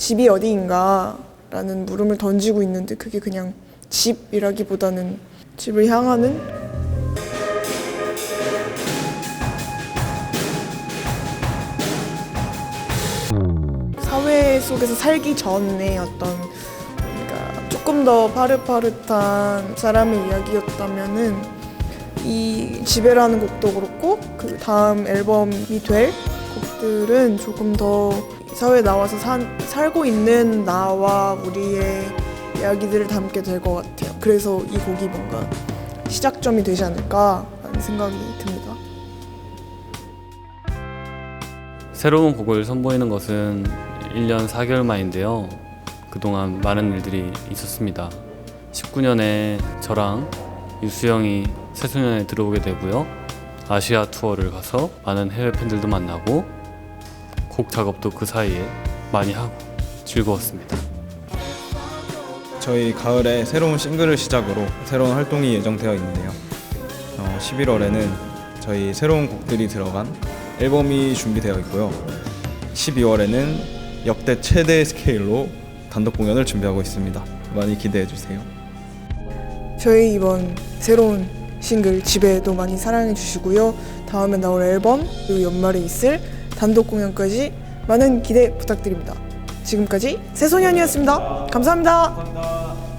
집이 어디인가라는 물음을 던지고 있는데 그게 그냥 집이라기보다는 집을 향하는? 사회 속에서 살기 전에 어떤 그러니까 조금 더 파릇파릇한 사람의 이야기였다면은 이 지배라는 곡도 그렇고 그 다음 앨범이 될 곡들은 조금 더 사회에 나와서 산, 살고 있는 나와 우리의 이야기들을 담게 될 것 같아요. 그래서 이 곡이 뭔가 시작점이 되지 않을까라는 생각이 듭니다. 새로운 곡을 선보이는 것은 1년 4개월 만인데요. 그동안 많은 일들이 있었습니다. 19년에 저랑 유수영이 새소년에 들어오게 되고요. 아시아 투어를 가서 많은 해외 팬들도 만나고 곡 작업도 그 사이에 많이 하고 즐거웠습니다. 저희 가을에 새로운 싱글을 시작으로 새로운 활동이 예정되어 있는데요. 어, 11월에는 저희 새로운 곡들이 들어간 앨범이 준비되어 있고요. 12월에는 역대 최대 스케일로 단독 공연을 준비하고 있습니다. 많이 기대해 주세요. 저희 이번 새로운 싱글 집에도 많이 사랑해 주시고요. 다음에 나올 앨범 그리고 연말에 있을 단독 공연까지 많은 기대 부탁드립니다. 지금까지 새소년이었습니다 감사합니다.